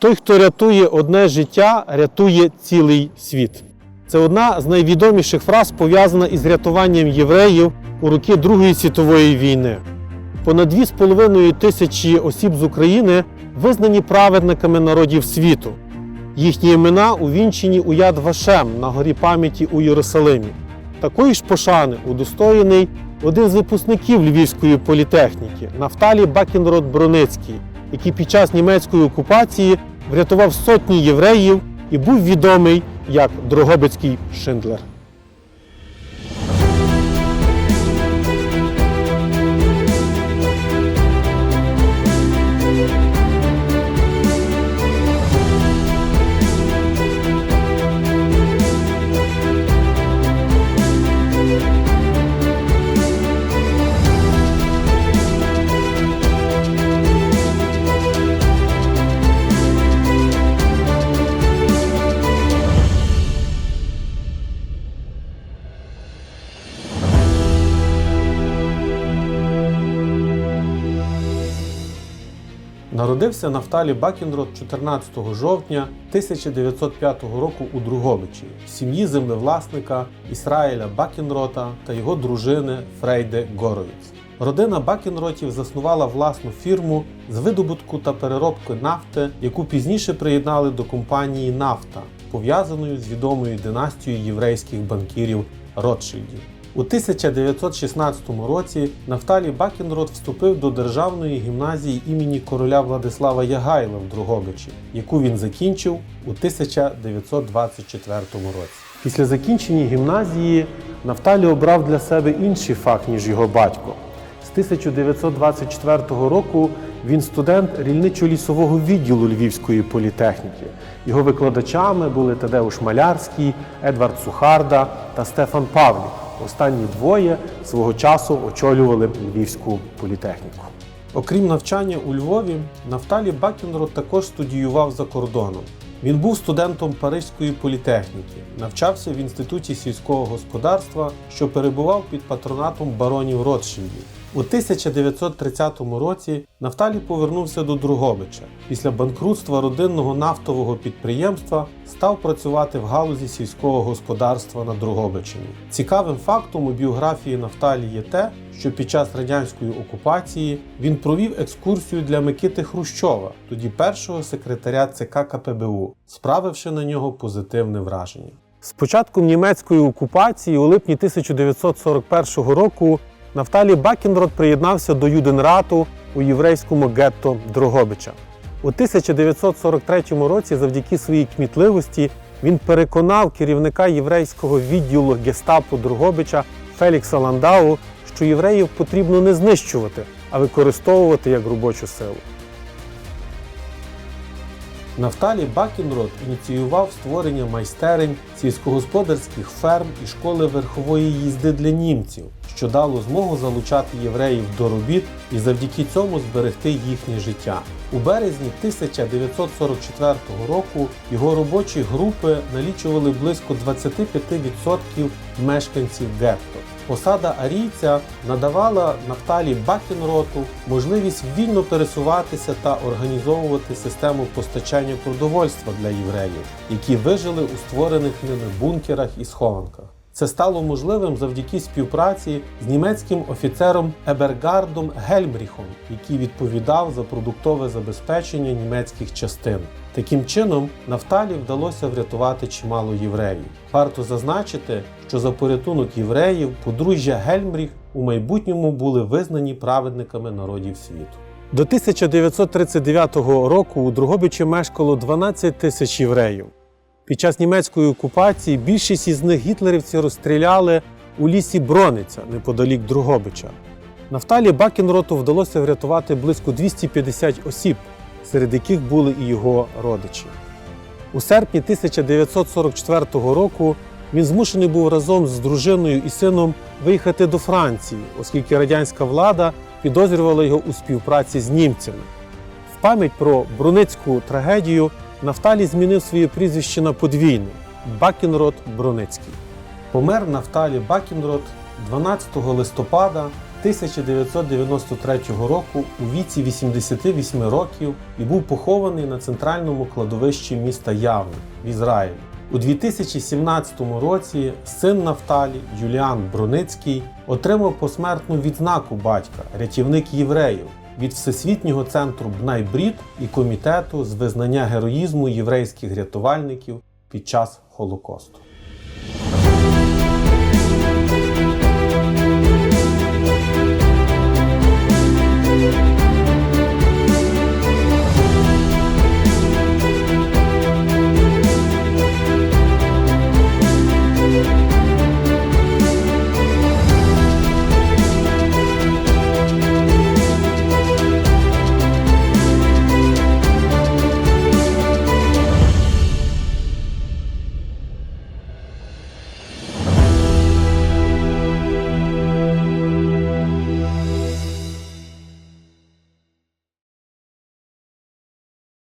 Той, хто рятує одне життя, рятує цілий світ. Це одна з найвідоміших фраз, пов'язана із рятуванням євреїв у роки Другої світової війни. Понад 2,5 тисячі осіб з України визнані праведниками народів світу. Їхні імена увінчені у Яд Вашем на горі пам'яті у Єрусалимі. Такої ж пошани удостоєний один з випускників Львівської політехніки Нафталі Бакінрод Броницький, який під час німецької окупації врятував сотні євреїв і був відомий як Дрогобицький Шиндлер. Народився Нафталі Бакінрод 14 жовтня 1905 року у Другобичі в сім'ї землевласника Ісраїля Бакінрота та його дружини Фрейде Горовіц. Родина Бакінротів заснувала власну фірму з видобутку та переробки нафти, яку пізніше приєднали до компанії Нафта, пов'язаної з відомою династією єврейських банкірів Ротшильдів. У 1916 році Нафталі Бакінрод вступив до Державної гімназії імені короля Владислава Ягайла в Другобичі, яку він закінчив у 1924 році. Після закінчення гімназії Нафталі обрав для себе інший фах, ніж його батько. З 1924 року він студент рільничо-лісового відділу Львівської політехніки. Його викладачами були Тадеуш Малярський, Едвард Сухарда та Стефан Павлік. Останні двоє свого часу очолювали Львівську політехніку. Окрім навчання у Львові, Нафталі Бакінрод також студіював за кордоном. Він був студентом Паризької політехніки, навчався в інституті сільського господарства, що перебував під патронатом баронів Ротшильдів. У 1930 році Нафталі повернувся до Другобича. Після банкрутства родинного нафтового підприємства став працювати в галузі сільського господарства на Другобичині. Цікавим фактом у біографії Нафталі є те, що під час радянської окупації він провів екскурсію для Микити Хрущова, тоді першого секретаря ЦК КПБУ, справивши на нього позитивне враження. З початком німецької окупації у липні 1941 року Нафталі Бакінрод приєднався до Юденрату у єврейському гетто Дрогобича. У 1943 році, завдяки своїй кмітливості, він переконав керівника єврейського відділу гестапо Дрогобича Фелікса Ландау, що євреїв потрібно не знищувати, а використовувати як робочу силу. Нафталі Бакінрод ініціював створення майстерень, сільськогосподарських ферм і школи верхової їзди для німців, що дало змогу залучати євреїв до робіт і завдяки цьому зберегти їхнє життя. У березні 1944 року його робочі групи налічували близько 25% мешканців гетто. Посада арійця надавала Нафталі Бакінроту можливість вільно пересуватися та організовувати систему постачання продовольства для євреїв, які вижили у створених ними бункерах і схованках. Це стало можливим завдяки співпраці з німецьким офіцером Ебергардом Гельмріхом, який відповідав за продуктове забезпечення німецьких частин. Таким чином, Нафталі вдалося врятувати чимало євреїв. Варто зазначити, що за порятунок євреїв подружжя Гельмріх у майбутньому були визнані праведниками народів світу. До 1939 року у Другобичі мешкало 12 тисяч євреїв. Під час німецької окупації більшість із них гітлерівці розстріляли у лісі Брониця неподалік Другобича. Нафталі Бакінроту вдалося врятувати близько 250 осіб, серед яких були і його родичі. У серпні 1944 року він змушений був разом з дружиною і сином виїхати до Франції, оскільки радянська влада підозрювала його у співпраці з німцями. В пам'ять про Бруницьку трагедію Нафталі змінив своє прізвище на подвійне Бакінрод Бруницький. Помер Нафталі Бакінрод 12 листопада 1993 року у віці 88 років і був похований на центральному кладовищі міста Явне в Ізраїлі. У 2017 році син Нафталі Юліан Броницький отримав посмертну відзнаку батька рятівник євреїв від Всесвітнього центру Бнайбрід і комітету з визнання героїзму єврейських рятувальників під час Холокосту.